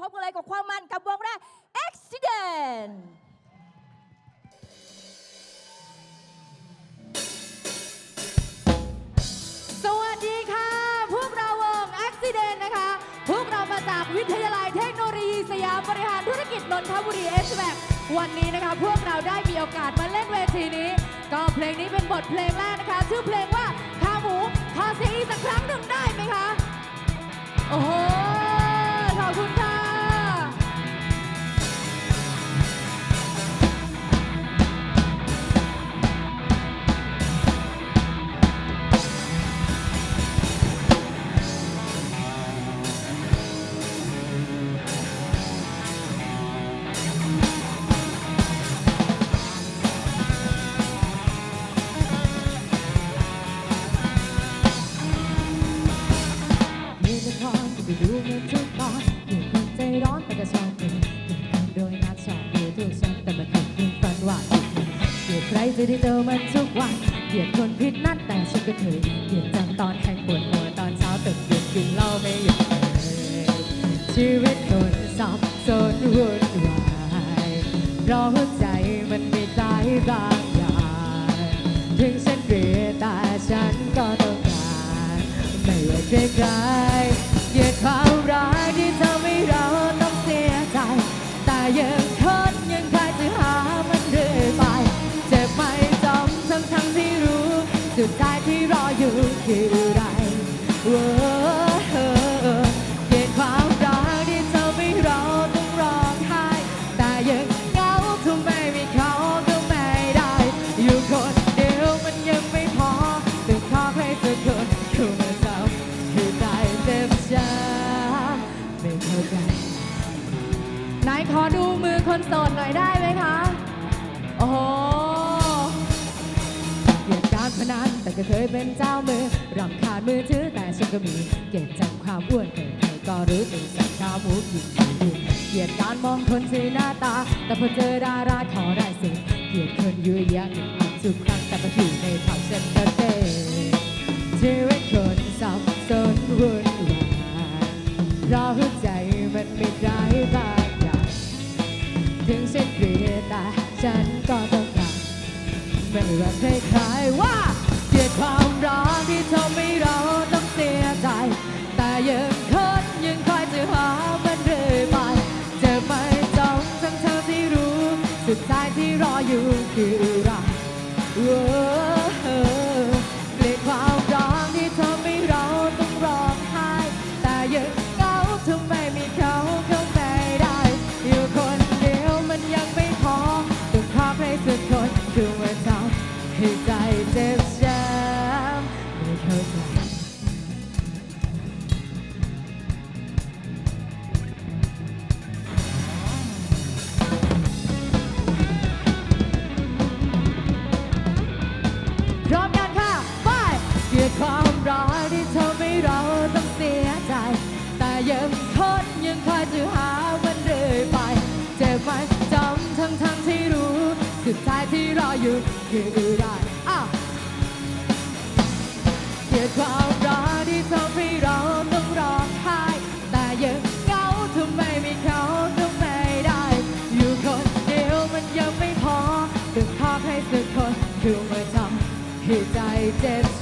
พบกันเลยกับความมันกับวงแรก Accident สวัสดีค่ะ พวกเราวง Accident นะคะ พวกเรามาจากวิทยาลัยเทคโนโลยีสยามบริหารธุรกิจนนทบุรีเอสแบวันนี้นะคะ พวกเราได้มีโอกาสมาเล่นเวทีนี้ ก็เพลงนี้เป็นบทเพลงแรกนะคะ ชื่อเพลงว่าขาหมูขอเสียอีกสักครั้งหนึ่งได้ไหมคะ โอ้โห ที่ดูเหมือนทุกตอนอยู่คนใจร้อนแต่ก็ชอบดูอยู่คนโดยนัดชอบดูทุกฉันแต่มันถูกคืนฝันว่าอีกเกลียดใครจะได้เจอมันทุกวันเกลียดคนผิดนัดแต่ฉันก็เคยเกลียดจังตอนแข่งปวดหัวตอนเช้าตื่นเย็นกินเหล้าไม่หยุดเลยชีวิตคนสับสนวุ่นวายเพราะหัวใจมันมีใจบางอย่างถึงฉันเกลียดแต่ฉันก็ต้องการไม่ว่าใคร สุดท้ายที่รออยู่คืออะไรเวอเกลียดความรักที่ทำให้เราต้องร้องไห้แต่ยังเหงาถ้าไม่มีเขาก็ไม่ได้ อยู่คนเดียวมันยังไม่พอต้องขอให้สักคนเข้ามาทำให้ใจเจ็บช้ำไม่เข้าใจไหนขอดูมือคนโสดหน่อยได้ไหมคะ โอ้ นันก็เคยเป็นเจ้ามือรำคาญมือถือแต่ฉันก็มีเกียดจังความอ้วนแต่ใครก็รู้เป็นสัตว์ข้าวหมูกินดีเกลียดการมองคนที่หน้าตา แต่พอเจอดาราขอได้สิเกลียดคนยื้อแย่งอันทุกครั้งแต่พออยู่ในข่าวฉันก็เต้ชีวิตคนสับสนวุ่นวายเพราะหัวใจมันไม่ได้บางอย่างถึงฉันเกลียดแต่ฉันก็ต้องการไม่ว่าใครใครๆว่า ยังคนยังคอยจะหามันเรื่อยไปเจะไม่จองทั้งเธอที่รู้ สุดท้ายที่รออยู่คือ ยังคนยังคอยจะหามันเรื่อยไป เจ็บไหมจำทั้งทั้งที่รู้ สุดท้ายที่รออยู่คือได้อ้าเกลียดความรักที่ทำให้เราต้องร้องไห้แต่ยังเหาทำไมไม่เขาทำไมได้ อยู่คนเดียวมันยังไม่พอเดือดภาพให้สักคนคือมาทำให้ใจเจ็บ